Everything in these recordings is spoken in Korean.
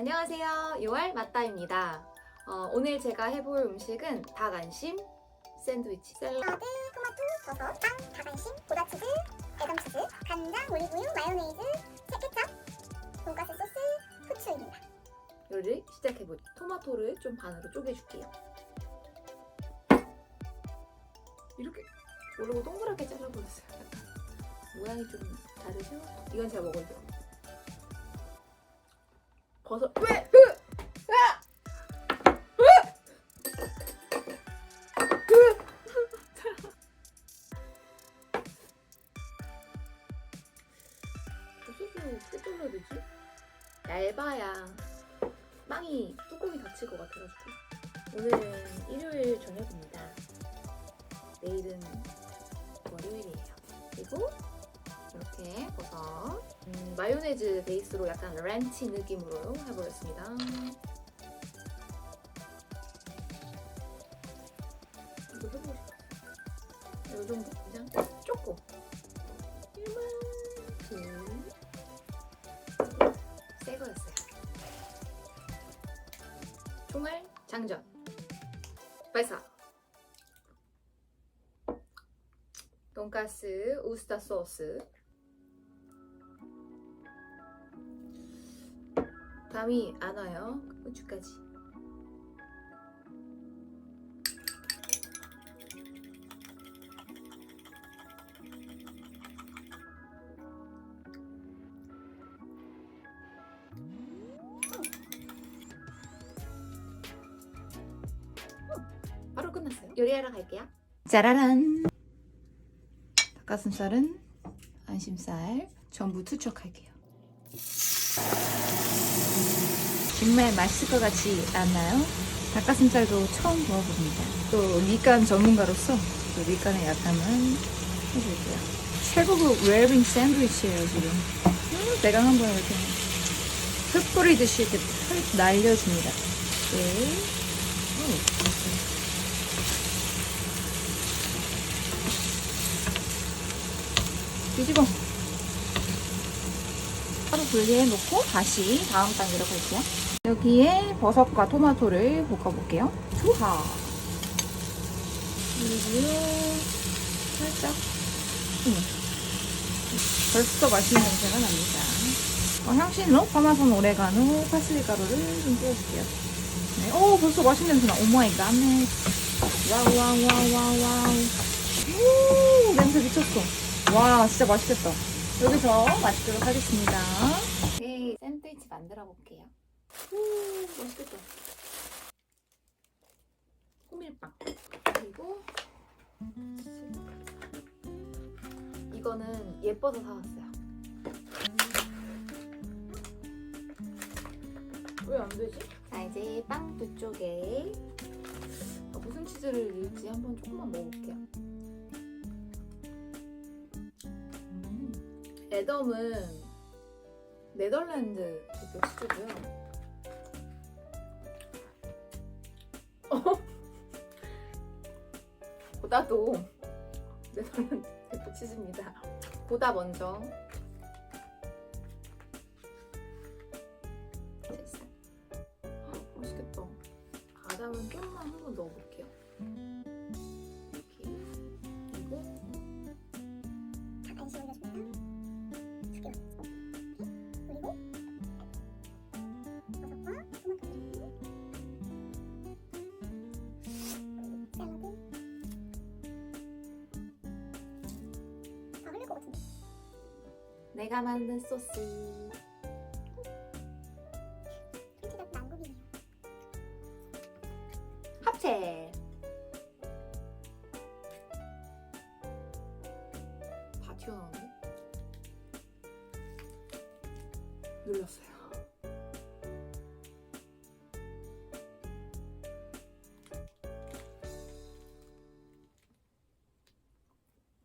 안녕하세요. 6월 맞다입니다. 어, 오늘 제가 해볼 음식은 닭 안심 샌드위치 샐러드. 토마토, 버섯, 빵, 닭안심, 보다치즈, 애덤치즈, 간장, 올리브유, 마요네이즈, 케첩, 돈가스 소스, 후추입니다. 요리를 시작해보죠. 토마토를 좀 반으로 쪼개줄게요. 이렇게 모르고 동그랗게 잘라버렸어요. 모양이 좀 다르죠? 이건 제가 먹을게요. 버섯 왜? 으! 소스를 어떻게 잘라야 되지? 얇아야 빵이 뚜껑이 닫힐 것 같아가지고 오늘은 일요일 저녁입니다. 내일은 월요일이에요. 그리고 이렇게 버섯 음, 마요네즈 베이스로 약간 렌치 느낌으로 해보겠습니다. 이거 해보고 싶어. 이 정도 그냥 조금 이만큼 새 거였어요. 총알 장전 발사 돈가스 우스타 소스 감이 안 와요. 후추까지. 바로 끝났어요. 요리하러 갈게요. 짜라란. 닭가슴살은 안심살 전부 투척할게요 정말 맛있을 것 같지 않나요? 닭가슴살도 처음 먹어봅니다. 또 밑간 전문가로서 또 밑간의 약함은 해줄게요. 최고급 웰빙 샌드위치예요 지금. 음, 내가 한번 이렇게 흙 뿌리듯이 이렇게 흙 날려줍니다. 네. 음. 뒤집어. 하루 분리해 놓고 다시 다음 단계로 갈게요. 여기에 버섯과 토마토를 볶아볼게요. 투하. 그리고 살짝. 음. 벌써 맛있는 냄새가 납니다. 어, 향신료, 파마산 오레가노, 파슬리 가루를 좀 뿌려줄게요. 네. 오, 벌써 맛있는 냄새 나. 오마이 갓. 와우, 와우, 와우, 와우, 와우. 오, 냄새 미쳤어. 와, 진짜 맛있겠다. 여기서 마치도록 하겠습니다. 네, 샌드위치 만들어 볼게요. 오, 맛있겠다. 호밀빵. 그리고 이거는 예뻐서 사왔어요. 왜 안 되지? 자, 이제 빵 두 쪽에 아, 무슨 치즈를 넣을지 한번 조금만 먹어볼게요. 음. 에덤은 네덜란드 대표 치즈고요. 보다도 네덜란드 대표 치즈입니다. 보다 먼저 살살. 헉, 맛있겠다. 가장은 좀만 한 번 넣어볼게요. 이렇게 내가 만든 소스. 합체. 다 튀어나오네. 눌렀어요.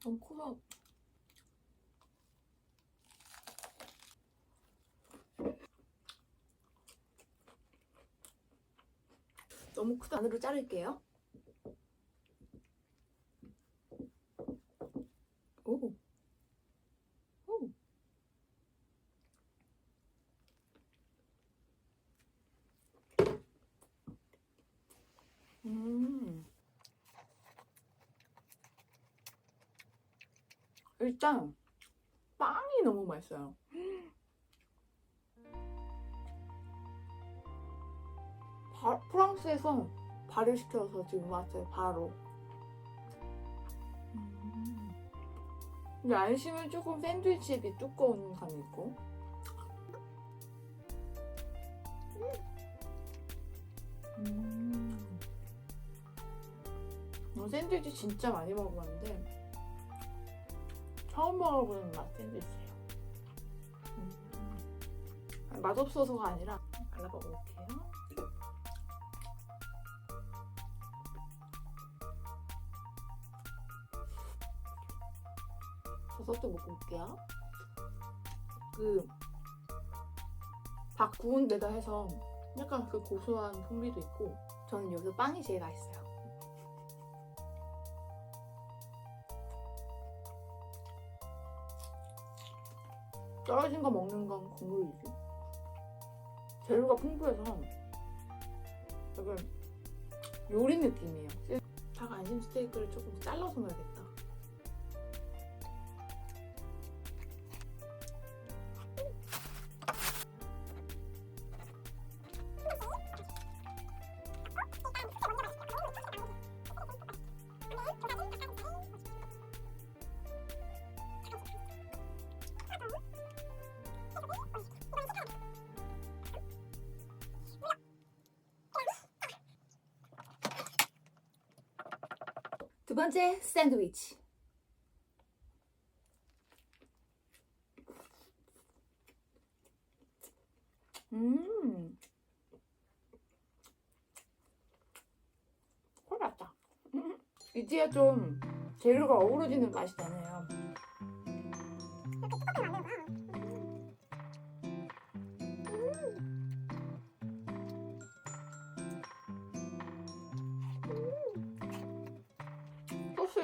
너무 커서 너무 크다 안으로 자를게요 오. 오. 음. 일단 빵이 너무 맛있어요. 바, 프랑스에서 발효시켜서 지금 왔어요, 바로. 음. 근데 안심은 조금 샌드위치에 두꺼운 감이 있고. 음. 어, 샌드위치 진짜 많이 먹어봤는데 처음 먹어보는 맛 샌드위치예요. 음. 맛없어서가 아니라 발라먹어볼게 버섯도 먹어볼게요. 그, 밥 구운 데다 해서 약간 그 고소한 풍미도 있고, 저는 여기서 빵이 제일 맛있어요. 떨어진 거 먹는 건 국물이지. 재료가 풍부해서 약간 요리 느낌이에요. 닭 안심 스테이크를 조금 잘라서 넣어야겠다. 두 번째 샌드위치. 음. 콜랐다. 이제야 좀 재료가 어우러지는 맛이 나네요.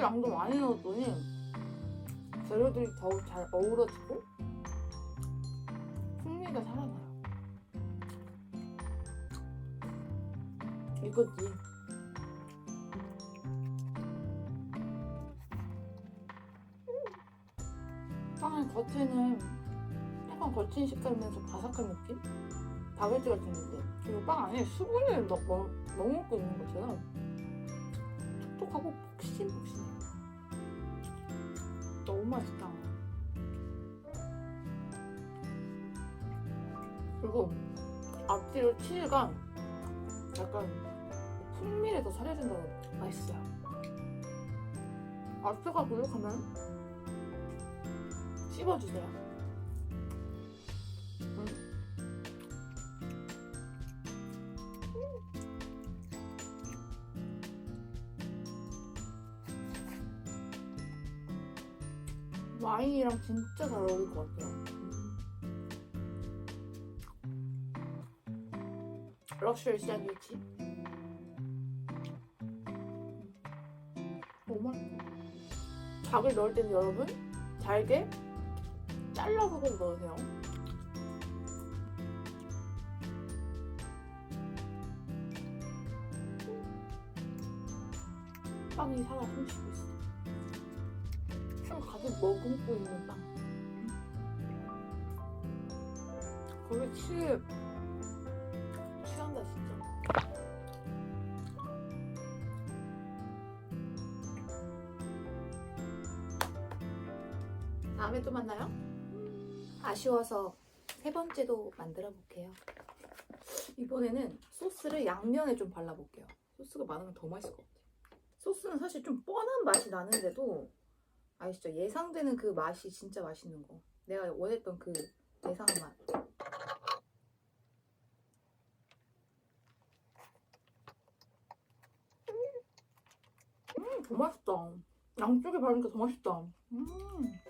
양도 많이 넣었더니 재료들이 더욱 잘 어우러지고 풍미가 살아나요. 이거지. 빵의 겉에는 약간 거친 식감이면서 바삭한 느낌? 바게트 같은 느낌? 그리고 빵 안에 수분을 넣, 넣, 넣어먹고 있는 것처럼 촉촉하고 푹신푹신해. 너무 맛있다. 그리고 앞뒤로 치즈가 약간 풍미를 더 살려준다고 맛있어요. 앞뒤가 부족하면 씹어주세요. 와인이랑 진짜 잘 어울릴 것 같아요. 럭셔리 샌드위치. 너무 맛있어. 닭을 넣을 때는 여러분 잘게 잘라서 꼭 넣으세요. 빵이 살아 숨쉬고 있어. 머금고 있는 빵. 거기 치 취한다 진짜. 다음에 또 만나요. 아쉬워서 세 번째도 만들어 볼게요. 이번에는 소스를 양면에 좀 발라볼게요. 소스가 많으면 더 맛있을 것 같아요. 소스는 사실 좀 뻔한 맛이 나는데도 아시죠? 예상되는 그 맛이 진짜 맛있는 거. 내가 원했던 그 예상한 맛. 음, 더 맛있다. 양쪽에 바르니까 더 맛있다. 음.